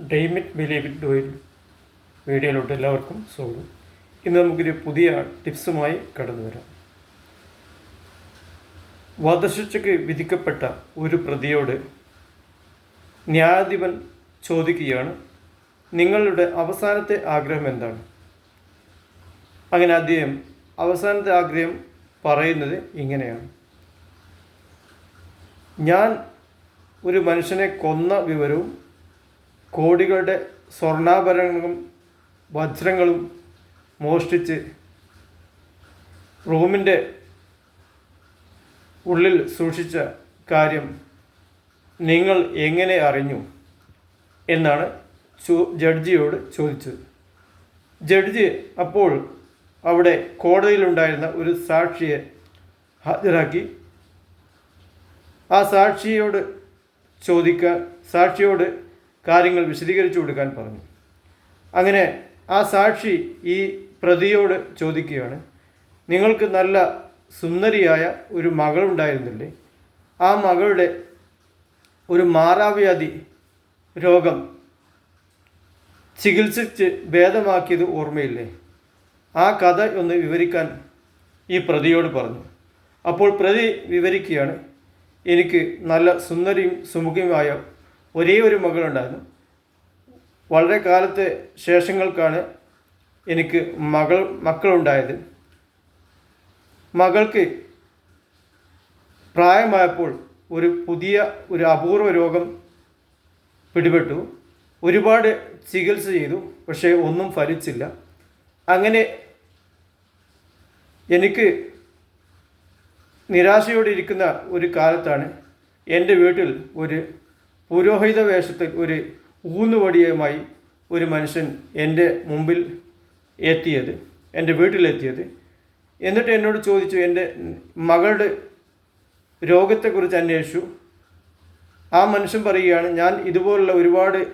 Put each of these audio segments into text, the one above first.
ഡെയ്മിറ്റ് believe it ഡോയിൽ വീഡിയോയിലോട്ട് എല്ലാവർക്കും സ്വാഗതം. ഇന്ന് നമുക്കൊരു പുതിയ ടിപ്സുമായി കടന്നു വരാം. വധശിക്ഷയ്ക്ക് വിധിക്കപ്പെട്ട ഒരു പ്രതിയോട് ന്യായാധിപൻ ചോദിക്കുകയാണ് നിങ്ങളുടെ അവസാനത്തെ ആഗ്രഹം എന്താണ്? അങ്ങനെ അദ്ദേഹം അവസാനത്തെ ആഗ്രഹം പറയുന്നത് ഇങ്ങനെയാണ്. ഞാൻ ഒരു മനുഷ്യനെ കൊന്ന വിവരവും കോടികളുടെ സ്വർണാഭരണങ്ങളും വജ്രങ്ങളും മോഷ്ടിച്ച് റൂമിന്റെ ഉള്ളിൽ സൂക്ഷിച്ച കാര്യം നിങ്ങൾ എങ്ങനെ അറിഞ്ഞു എന്നാണ് ജഡ്ജിയോട് ചോദിച്ചത്. ജഡ്ജി അപ്പോൾ അവിടെ കോടതിയിലുണ്ടായിരുന്ന ഒരു സാക്ഷിയെ ഹാജരാക്കി. ആ സാക്ഷിയോട് ചോദിക്കാൻ സാക്ഷിയോട് കാര്യങ്ങൾ വിശദീകരിച്ചു കൊടുക്കാൻ പറഞ്ഞു. അങ്ങനെ ആ സാക്ഷി ഈ പ്രതിയോട് ചോദിക്കുകയാണ് നിങ്ങൾക്ക് നല്ല സുന്ദരിയായ ഒരു മകളുണ്ടായിരുന്നില്ലേ ആ മകളുടെ ഒരു മാറാവ്യാധി രോഗം ചികിത്സിച്ച് ഭേദമാക്കിയത് ഓർമ്മയില്ലേ? ആ കഥ ഒന്ന് വിവരിക്കാൻ ഈ പ്രതിയോട് പറഞ്ഞു. അപ്പോൾ പ്രതി വിവരിക്കുകയാണ് എനിക്ക് നല്ല സുന്ദരിയും സുമുഖിയുമായ ഒരേ ഒരു മകളുണ്ടായിരുന്നു. വളരെ കാലത്തെ ശേഷങ്ങൾക്കാണ് എനിക്ക് മകൾ മക്കളുണ്ടായത്. മകൾക്ക് പ്രായമായപ്പോൾ ഒരു പുതിയ ഒരു അപൂർവ രോഗം പിടിപെട്ടു. ഒരുപാട് ചികിത്സ ചെയ്തു പക്ഷേ ഒന്നും ഫലിച്ചില്ല. അങ്ങനെ എനിക്ക് നിരാശയോടെ ഇരിക്കുന്ന ഒരു കാലത്താണ് എന്റെ വീട്ടിൽ ഒരു പുരോഹിത വേഷത്തിൽ ഒരു ഊന്നുവടിയുമായി ഒരു മനുഷ്യൻ എന്റെ മുമ്പിൽ എത്തിയത് എന്റെ വീട്ടിലെത്തിയത്. എന്നിട്ട് എന്നോട് ചോദിച്ചു എന്റെ മകളുടെ രോഗത്തെക്കുറിച്ച് അന്വേഷിച്ചു. ആ മനുഷ്യൻ പറയുകയാണ് ഞാൻ ഇതുപോലുള്ള ഒരുപാട്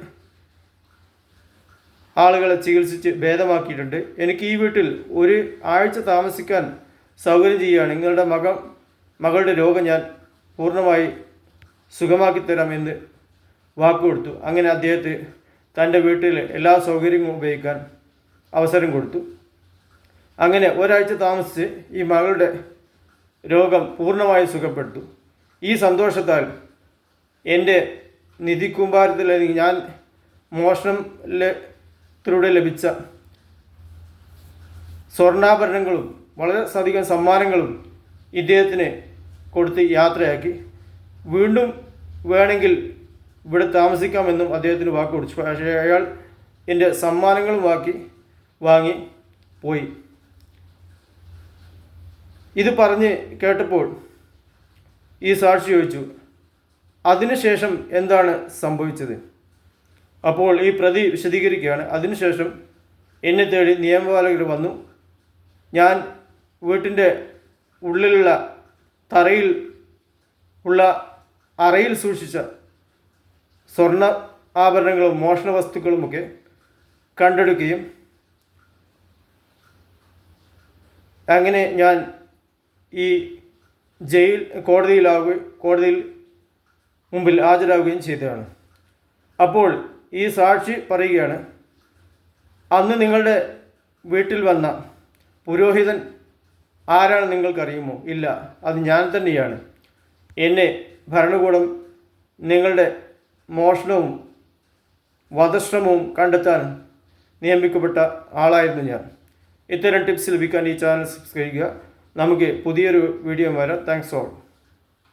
ആളുകളെ ചികിത്സിച്ച് ഭേദമാക്കിയിട്ടുണ്ട്. എനിക്ക് ഈ വീട്ടിൽ ഒരു ആഴ്ച താമസിക്കാൻ സൗകര്യം ചെയ്യുകയാണ്. നിങ്ങളുടെ മകൾ മകളുടെ രോഗം ഞാൻ പൂർണമായി സുഖമാക്കി തരാമെന്ന് വാക്ക് കൊടുത്തു. അങ്ങനെ അദ്ദേഹത്തെ തന്റെ വീട്ടിൽ എല്ലാ സൗകര്യങ്ങളും ഉപയോഗിക്കാൻ അവസരം കൊടുത്തു. അങ്ങനെ ഒരാഴ്ച താമസിച്ച് ഈ മകളുടെ രോഗം പൂർണമായി സുഖപ്പെട്ടു ഈ സന്തോഷത്താൽ എന്റെ നിധി അല്ലെങ്കിൽ ഞാൻ മോഷണത്തിലൂടെ ലഭിച്ച സ്വർണാഭരണങ്ങളും വളരെ അധികം സമ്മാനങ്ങളും ഇദ്ദേഹത്തിന് കൊടുത്ത് യാത്രയാക്കി. വീണ്ടും വേണമെങ്കിൽ ഇവിടെ താമസിക്കാമെന്നും അദ്ദേഹത്തിന് വാക്ക് കൊടുത്തു. പക്ഷേ അയാൾ എന്റെ സമ്മാനങ്ങളും വാക്കി വാങ്ങി പോയി. ഇത് പറഞ്ഞ് കേട്ടപ്പോൾ ഈ സാക്ഷി ചോദിച്ചു അതിനുശേഷം എന്താണ് സംഭവിച്ചത്? അപ്പോൾ ഈ പ്രതി വിശദീകരിക്കുകയാണ് അതിനുശേഷം എന്നെ തേടി നിയമപാലകർ വന്നു. ഞാൻ വീട്ടിന്റെ ഉള്ളിലുള്ള തറയിൽ ഉള്ള അറയിൽ സൂക്ഷിച്ച സ്വർണ ആഭരണങ്ങളും മോഷണ വസ്തുക്കളുമൊക്കെ കണ്ടെടുക്കുകയും അങ്ങനെ ഞാൻ ഈ ജയിൽ കോടതിയിലാവുക കോടതിയിൽ മുമ്പിൽ ഹാജരാകുകയും ചെയ്തതാണ്. അപ്പോൾ ഈ സാക്ഷി പറയുകയാണ് അന്ന് നിങ്ങളുടെ വീട്ടിൽ വന്ന പുരോഹിതൻ ആരാണ് നിങ്ങൾക്കറിയുമോ? ഇല്ല അത് ഞാൻ തന്നെയാണ്. എന്നെ ഭരണകൂടം നിങ്ങളുടെ മോഷണവും വധശ്രമവും കണ്ടെത്താൻ നിയമിക്കപ്പെട്ട ആളായിരുന്നു ഞാൻ. ഇത്തരം ടിപ്സ് ലഭിക്കാൻ ഈ ചാനൽ സബ്സ്ക്രൈബ് ചെയ്യുക. നമുക്ക് പുതിയൊരു വീഡിയോ വരാം. Thanks all